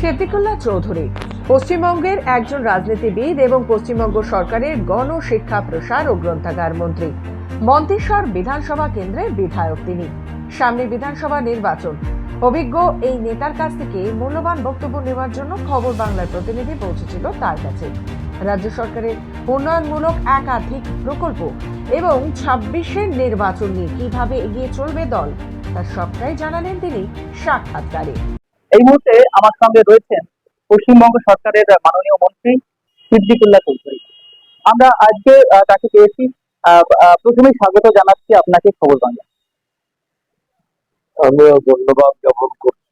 সিদ্দিকুল্লাহ চৌধুরী। পশ্চিমবঙ্গের একজন রাজনীতিবিদ এবং পশ্চিমবঙ্গ সরকারের গণশিক্ষা, প্রসার ও গ্রন্থাগার মন্ত্রী। মন্তেশ্বর বিধানসভা কেন্দ্রের বিধায়ক তিনি। সামনে বিধানসভা নির্বাচন। অভিজ্ঞ এই নেতার কাছ থেকে মূল্যবান বক্তব্য নেওয়ার জন্য খবর বাংলার প্রতিনিধি পৌঁছেছিল তার কাছে। রাজ্য সরকারের উন্নয়নমূলক একাধিক প্রকল্প এবং ছাব্বিশের নির্বাচন নিয়ে কীভাবে এগিয়ে চলবে দল তার সবটাই জানালেন তিনি সাক্ষাৎকারে। এই মুহূর্তে আমার সঙ্গে রয়েছেন পশ্চিমবঙ্গ সরকারের মাননীয় মন্ত্রী সিদ্দিকুল্লাহ চৌধুরী। আমরা আজকে তাকে পেয়েছি। প্রথমেই স্বাগত জানাচ্ছি আপনাকে খবর বাংলা আমিও ধন্যবাদ জ্ঞাপন করছি।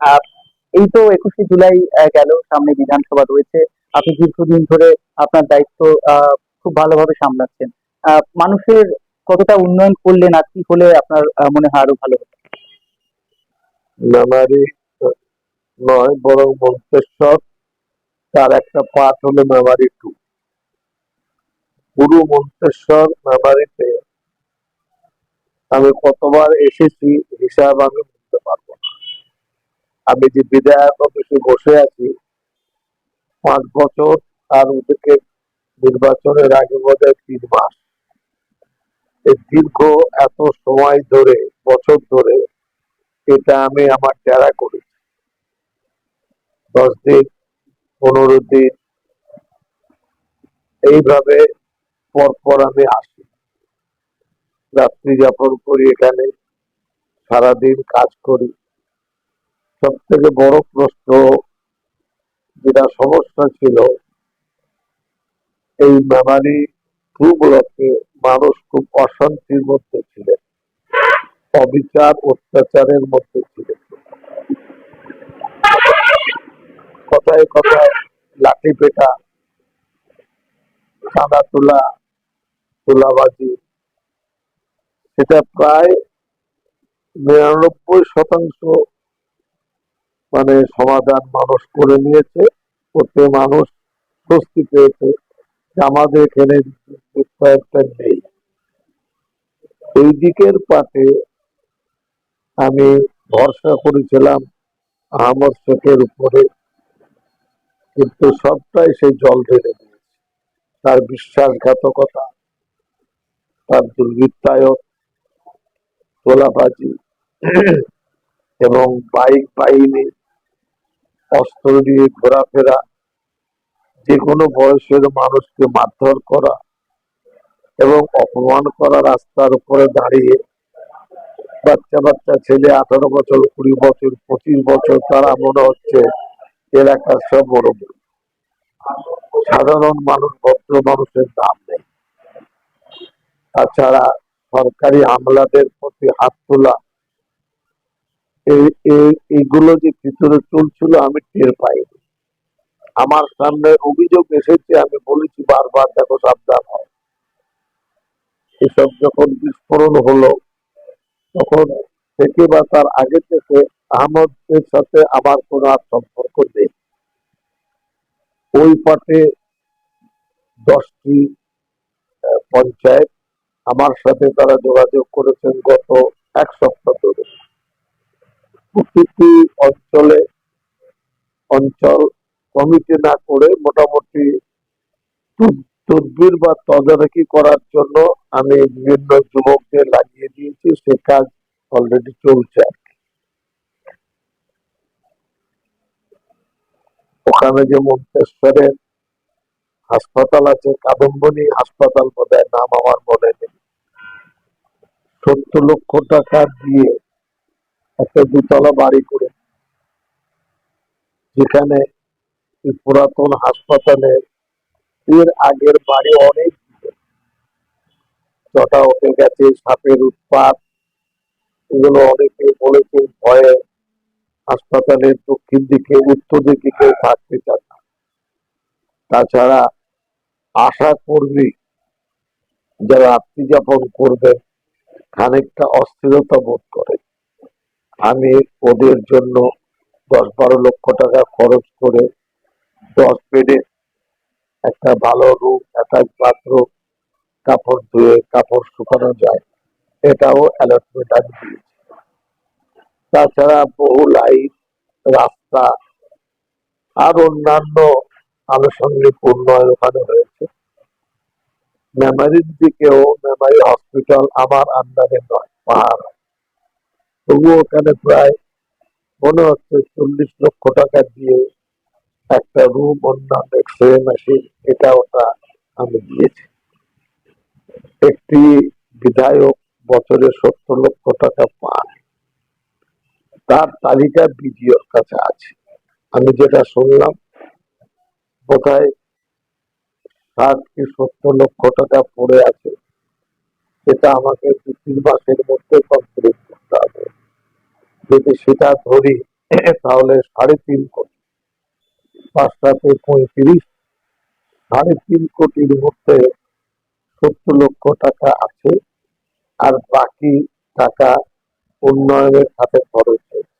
আর এই তো একুশে জুলাই গেল সামনে বিধানসভা রয়েছে। আপনি দীর্ঘদিন ধরে আপনার দায়িত্ব আহ, খুব ভালোভাবে সামলাচ্ছেন। মানুষের কতটা উন্নয়ন করলেন আর কি হলে আপনার মনে হয় আরও ভালো হতো? নয়, বরং মন্তেশ্বর তার একটা পাঠ হলো মেমারি টু। পুরো মন্তেশ্বর মেমারিতে আমি কতবার এসেছি হিসাব আমি বলতে পারব না। আমি যে বিধায়ক অফিসে বসে আছি, পাঁচ বছর আর ওদিকে নির্বাচনের আগে বোধ তিন মাস। এই দীর্ঘ এত সময় ধরে, বছর ধরে এটা আমি আমার ডেরা করেছি দশ দিন, পনেরো দিন, এইভাবে পরপর আমি আসি। রাত্রি যাপন করি এখানে, সারাদিন কাজ করি। সব থেকে বড় প্রশ্ন যেটা সমস্যা ছিল, এই মেমারি ব্লকে মানুষ খুব অশান্তির মধ্যে ছিলেন। অবিচার, অত্যাচারের মধ্যে ছিলেন কথায় কথায় লাঠি পেটা চাঁদা তোলা, তোলাবাজি, সেটা প্রায় নিরানব্বই শতাংশ মানে সমাধান মানুষ করে নিয়েছে, ওতে মানুষ স্বস্তি পেয়েছে আমাদের এখানে কয়েকটা নেই। এই দিকের পাটে আমি ভরসা করেছিলাম আহমদ শেখের উপরে কিন্তু সবটাই সেই জল ঢেলে দিয়েছে। তার বিশ্বাসঘাতকতা, তার দুর্বৃত্তায়ক তোলাবাজি এবং বাইক বাহিনী, অস্ত্র দিয়ে ঘোরাফেরা যে কোনো বয়সের মানুষকে মারধর করা এবং অপমান করা রাস্তার উপরে দাঁড়িয়ে বাচ্চা বাচ্চা ছেলে আঠারো বছর, কুড়ি বছর, পঁচিশ বছর, তারা মনে হচ্ছে এলাকার সব বড় বড়। সাধারণ মানুষ, ভদ্র মানুষের দাম নেই। তাছাড়া সরকারি আমলাদের প্রতি হাত তোলা, এই- এই- এইগুলো যে ভিতরে চলছিল আমি টের পাইনি। আমার সামনে অভিযোগ এসেছে, আমি বলেছি বারবার, দেখো সাবধান হয় এসব যখন বিস্ফোরণ হলো, তখন থেকে বা তার আগে থেকে আহমদের সাথে আমার কোনো সম্পর্ক নেই। ওই পাটে দশটি পঞ্চায়েত। আমার সাথে তারা যোগাযোগ করেছেন গত এক সপ্তাহ ধরে। প্রতিটি অঞ্চলে অঞ্চল কমিটি না করে মোটামুটি তদবির বা তদারকি করার জন্য আমি বিভিন্ন যুবকদের লাগিয়ে দিয়েছি। সে কাজ অলরেডি চলছে। ওখানে যে মন্তেশ্বরের হাসপাতাল আছে কাদম্বনী হাসপাতাল বোধহয় নাম আমার মনে নেই সত্তর লক্ষ টাকা দিয়ে একটা দুতলা বাড়ি করে, যেখানে পুরাতন হাসপাতালে এর আগের বাড়ি অনেক। জটা উঠে গেছে সাপের উৎপাত এগুলো অনেকে বলেছে ভয়ে হাসপাতালের দক্ষিণ দিকে উত্তর দিকে কেউ থাকতে চান না। তাছাড়া আশা কর্মী যারা রাত্রি যাপন করবেন খানিকটা অস্থিরতা বোধ করে। আমি ওদের জন্য দশ বারো লক্ষ টাকা খরচ করে দশ বেডে একটা ভালো রুম অ্যাটাচ বাথরুম, কাপড় ধুয়ে কাপড় শুকানো যায়। এটাও অ্যালটমেন্ট আমি দিয়েছি। তাছাড়া বহু লাইট রাস্তা আর অন্যান্য আনুষঙ্গিক উন্নয়ন ওখানে হয়েছে মেমারির দিকেও মেমারি হসপিটাল আমার আন্ডারে নয়, পাহাড়। তবুও ওখানে প্রায় মনে হচ্ছে চল্লিশ লক্ষ টাকা দিয়ে একটা রুম অন্যান্য এক্সরে মেশিন এটা ওটা আমি দিয়েছি। একটি বিধায়ক বছরে সত্তর লক্ষ টাকা পান তার তালিকা বিডিওর কাছে আছে। আমি যেটা শুনলাম, বোধহয় ষাট কি সত্তর লক্ষ টাকা পড়ে আছে। সেটা আমাকে দু তিন মাসের মধ্যে কমপ্লিট করতে হবে। যদি সেটা ধরি, তাহলে সাড়ে তিন কোটি। পাঁচটাতে পঁয়ত্রিশ, সাড়ে তিন কোটির মধ্যে সত্তর লক্ষ টাকা আছে। আর বাকি টাকা উন্নয়নের খাতে খরচ হয়েছে।